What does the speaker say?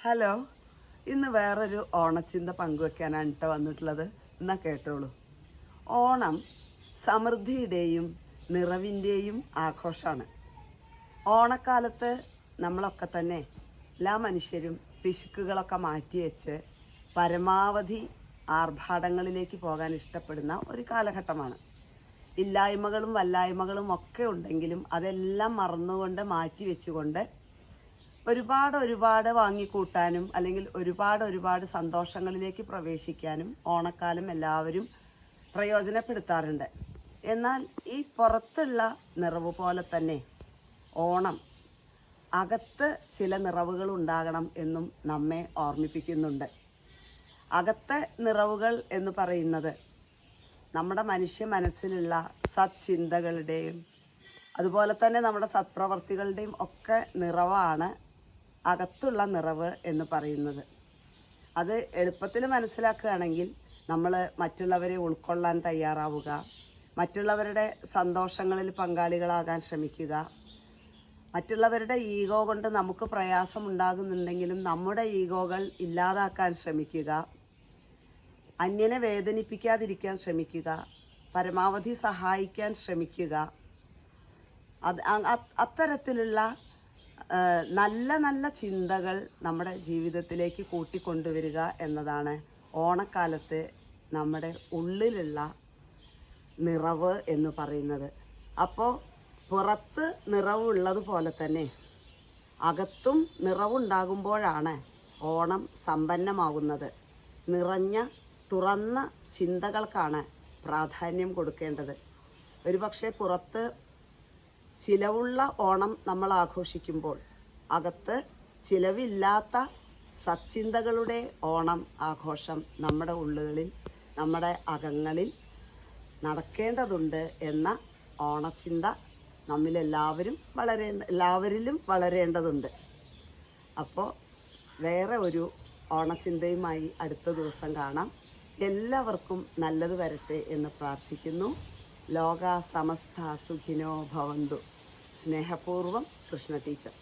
Hello. ഇന്ന് വേറൊരു ഓണച്ചിന്ത പങ്കുവെക്കാനാണ് കേട്ടോ വന്നിട്ടുള്ളത്. എന്നാ കേട്ടോളൂ. ഓണം സമൃദ്ധിയുടെയും നിറവിന്റെയും ആഘോഷമാണ്. ഓണക്കാലത്ത് നമ്മളൊക്കെ തന്നെ എല്ലാ മനുഷ്യരും പിശുക്കുകളൊക്കെ മാറ്റിവെച്ച് പരമാവധി ആർഭാടങ്ങളിലേക്ക് പോകാൻ ഇഷ്ടപ്പെടുന്ന ഒരു കാലഘട്ടമാണ്. ഇല്ലായ്മകളും വല്ലായ്മകളും ഒക്കെ ഉണ്ടെങ്കിലും അതെല്ലാം മറന്നുകൊണ്ട് മാറ്റി വെച്ചുകൊണ്ട് ഒരുപാട് ഒരുപാട് വാങ്ങിക്കൂട്ടാനും അല്ലെങ്കിൽ ഒരുപാട് ഒരുപാട് സന്തോഷങ്ങളിലേക്ക് പ്രവേശിക്കാനും ഓണക്കാലം എല്ലാവരും പ്രയോജനപ്പെടുത്താറുണ്ട്. എന്നാൽ ഈ പുറത്തുള്ള നിറവ് പോലെ തന്നെ ഓണം അകത്ത് ചില നിറവുകൾ ഉണ്ടാകണം എന്നും നമ്മെ ഓർമ്മിപ്പിക്കുന്നുണ്ട്. അകത്തെ നിറവുകൾ എന്ന് പറയുന്നത് നമ്മുടെ മനുഷ്യ മനസ്സിലുള്ള സത്ചിന്തകളുടെയും അതുപോലെ തന്നെ നമ്മുടെ സത്പ്രവർത്തികളുടെയും ഒക്കെ നിറവാണ് അകത്തുള്ള നിറവ് എന്ന് പറയുന്നത്. അത് എളുപ്പത്തിൽ മനസ്സിലാക്കുകയാണെങ്കിൽ നമ്മൾ മറ്റുള്ളവരെ ഉൾക്കൊള്ളാൻ തയ്യാറാവുക മറ്റുള്ളവരുടെ സന്തോഷങ്ങളിൽ പങ്കാളികളാകാൻ ശ്രമിക്കുക. മറ്റുള്ളവരുടെ ഈഗോ കൊണ്ട് നമുക്ക് പ്രയാസം ഉണ്ടാകുന്നുണ്ടെങ്കിലും നമ്മുടെ ഈഗോകൾ ഇല്ലാതാക്കാൻ ശ്രമിക്കുക. അന്യനെ വേദനിപ്പിക്കാതിരിക്കാൻ ശ്രമിക്കുക. പരമാവധി സഹായിക്കാൻ ശ്രമിക്കുക. അത് അത്തരത്തിലുള്ള നല്ല നല്ല ചിന്തകൾ നമ്മുടെ ജീവിതത്തിലേക്ക് കൂട്ടിക്കൊണ്ടുവരിക എന്നതാണ് ഓണക്കാലത്ത് നമ്മുടെ ഉള്ളിലുള്ള നിറവ് എന്ന് പറയുന്നത്. അപ്പോൾ പുറത്ത് നിറവുള്ളതുപോലെ തന്നെ അകത്തും നിറവുണ്ടാകുമ്പോഴാണ് ഓണം സമ്പന്നമാകുന്നത്. നിറഞ്ഞ തുറന്ന ചിന്തകൾക്കാണ് പ്രാധാന്യം കൊടുക്കേണ്ടത്. ഒരുപക്ഷെ പുറത്ത് ചിലവുള്ള ഓണം നമ്മൾ ആഘോഷിക്കുമ്പോൾ അകത്ത് ചിലവില്ലാത്ത സച്ചിന്തകളുടെ ഓണം ആഘോഷം നമ്മുടെ ഉള്ളുകളിൽ നമ്മുടെ അകങ്ങളിൽ നടക്കേണ്ടതുണ്ട് എന്ന ഓണചിന്ത നമ്മിലെല്ലാവരും വളരേണ്ട എല്ലാവരിലും വളരേണ്ടതുണ്ട്. അപ്പോൾ വേറെ ഒരു ഓണചിന്തയുമായി അടുത്ത ദിവസം കാണാം. എല്ലാവർക്കും നല്ലത് വരട്ടെ എന്ന് പ്രാർത്ഥിക്കുന്നു. ലോക സമസ്ത സുഖിനോ ഭവന്തു. സ്നേഹപൂർവം കൃഷ്ണ ടീച്ചർ.